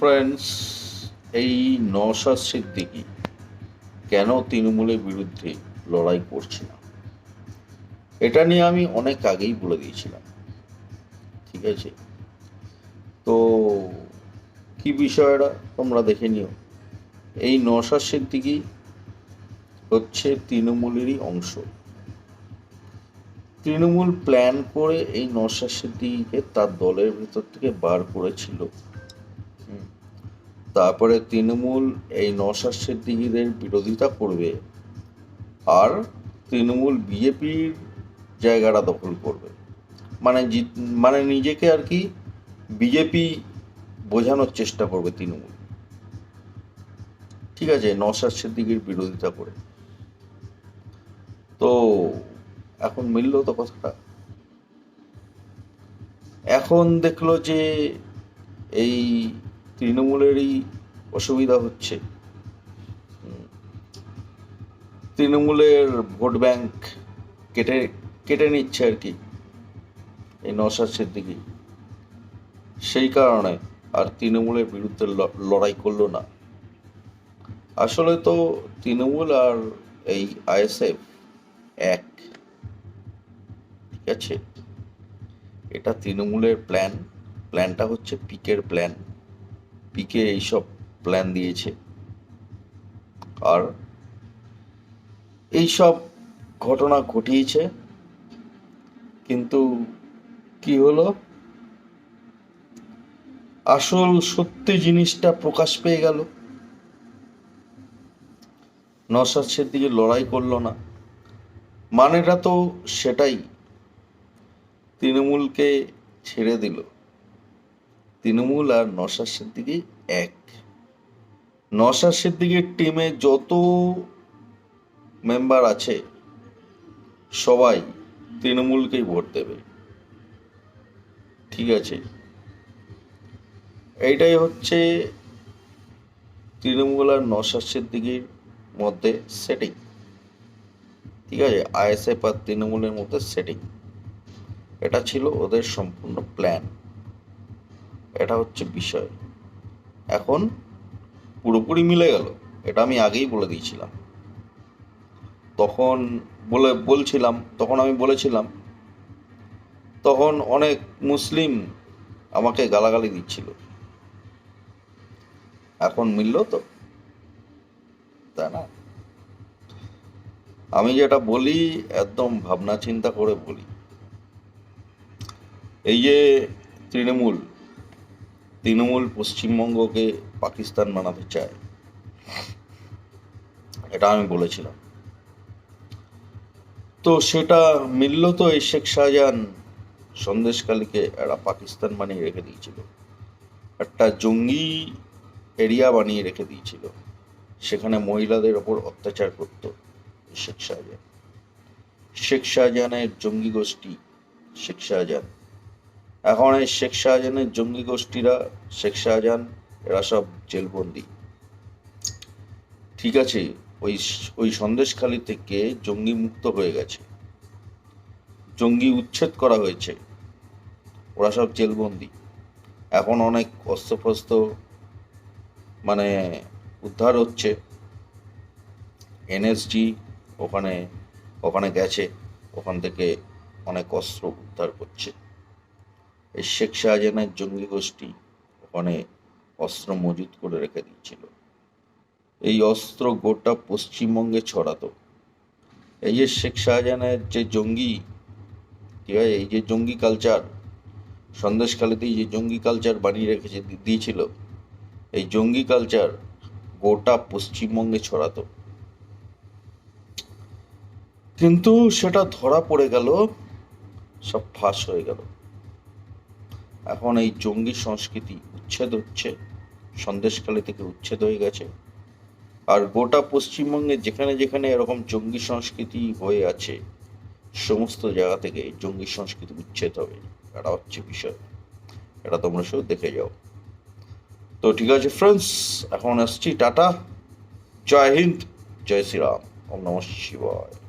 Friends এই নওশাদ সিদ্দিকি কেন তৃণমূলের বিরুদ্ধে লড়াই করছে না? এটা নিয়ে আমি অনেক আগেই বলে দিয়েছিলাম। ঠিক আছে? তো কি বিষয়টা তোমরা দেখে নিও। এই নওশাদ সিদ্দিকি হচ্ছে তৃণমূলেরই অংশ। তৃণমূল প্ল্যান করে এই নওশাদ সিদ্দিকিকে তার দলের ভেতর থেকে বার করেছিল। তারপরে তৃণমূল এই নওশাদ সিদ্দিকিদের বিরোধিতা করবে আর তৃণমূল বিজেপির জায়গাটা দখল করবে। মানে জিত- মানে নিজেকে আর কি বিজেপি বোঝানোর চেষ্টা করবে তৃণমূল। ঠিক আছে, নওশাদ সিদ্দিকির বিরোধিতা করে। তো এখন মিলল তো কথাটা। এখন দেখল যে এই তৃণমূলেরই অসুবিধা হচ্ছে। তৃণমূলের ভোট ব্যাংক কেটে কেটে নিচ্ছে আর কি, এই নওশাদ সিদ্দিকি। সেই কারণে আর তৃণমূলের বিরুদ্ধে লড়াই করল না। আসলে তো তৃণমূল আর এই আইএসএফ এক। ঠিক আছে? এটা তৃণমূলের প্ল্যান, প্ল্যানটা হচ্ছে পিকের প্ল্যান। পিকে এইসব প্ল্যান দিয়েছে। আর এইসব ঘটনা ঘটিয়েছে। কিন্তু কি হলো? আসল সত্যি জিনিসটা প্রকাশ পেয়ে গেল। নসাদ দিকে লড়াই করল না। মানেটা তো সেটাই। তৃণমূলকে ছেড়ে দিল। তৃণমূল আর নসাদ সিদ্দিকি এক। নসাদ সিদ্দিকির টিমে যত মেম্বার আছে, সবাই তৃণমূলকেই ভোট দেবে। ঠিক আছে? এইটাই হচ্ছে তৃণমূল আর নসাদ সিদ্দিকির মধ্যে সেটিং ঠিক আছে? আইএসএফ আর তৃণমূলের মধ্যে সেটিং এটা ছিল ওদের সম্পূর্ণ প্ল্যান এটা হচ্ছে বিষয়। এখন পুরোপুরি মিলে গেল, এটা আমি আগেই বলে দিয়েছিলাম। তখন বলে, বলছিলাম, তখন আমি বলেছিলাম, তখন অনেক মুসলিম আমাকে গালাগালি দিচ্ছিল। এখন মিলল তো? তাই না। আমি যেটা বলি, একদম ভাবনা চিন্তা করে বলি। এই যে তৃণমূল তৃণমূল পশ্চিমবঙ্গকে পাকিস্তান বানাতে চায়, এটা আমি বলেছিলাম। তো সেটা মিলল তো এই শেখ শাহজাহান সন্দেশকালীকে একটা পাকিস্তান বানিয়ে রেখে দিয়েছিল। একটা জঙ্গি এরিয়া বানিয়ে রেখে দিয়েছিল। সেখানে মহিলাদের ওপর অত্যাচার করত শেখ শাহজাহান। শেখ শাহজাহানের জঙ্গি গোষ্ঠী শেখ শাহজাহান। এখন এই শেখ শাহজাহানের জঙ্গি গোষ্ঠীরা, শেখ শাহজাহান, এরা সব জেলবন্দি। ঠিক আছে, ওই ওই সন্দেশখালি থেকে জঙ্গি মুক্ত হয়ে গেছে। জঙ্গি উচ্ছেদ করা হয়েছে। ওরা সব জেলবন্দি। এখন অনেক অস্ত্রফস্ত্র মানে উদ্ধার হচ্ছে। এনএসজি ওখানে ওখানে গেছে। ওখান থেকে অনেক অস্ত্র উদ্ধার করছে। শেখ শাহজাহানের জঙ্গি গোষ্ঠী ওখানে অস্ত্র মজুত করে রেখে দিয়েছিল। এই অস্ত্র গোটা পশ্চিমবঙ্গে ছড়াতো। এই যে শেখ শাহজাহানের যে জঙ্গি ঠিক আছে এই যে জঙ্গি কালচার সন্দেশখালীতে যে জঙ্গি কালচার বানিয়ে রেখেছে দিয়েছিল, এই জঙ্গি কালচার গোটা পশ্চিমবঙ্গে ছড়াতো। কিন্তু সেটা ধরা পড়ে গেল, সব ফাঁস হয়ে গেল। এখন এই জঙ্গি সংস্কৃতি উচ্ছেদ হচ্ছে, সন্দেশখালী থেকে উচ্ছেদ হয়ে গেছে। আর গোটা পশ্চিমবঙ্গে যেখানে যেখানে এরকম জঙ্গি সংস্কৃতি হয়ে আছে, সমস্ত জায়গা থেকে জঙ্গি সংস্কৃতি উচ্ছেদ হবে। এটা হচ্ছে বিষয়। এটা তোমরা শুধু দেখে যাও। তো ঠিক আছে ফ্রেন্ডস এখন আসছি টাটা। জয় হিন্দ, জয় শ্রীরাম। ওম নমঃ শিবায়।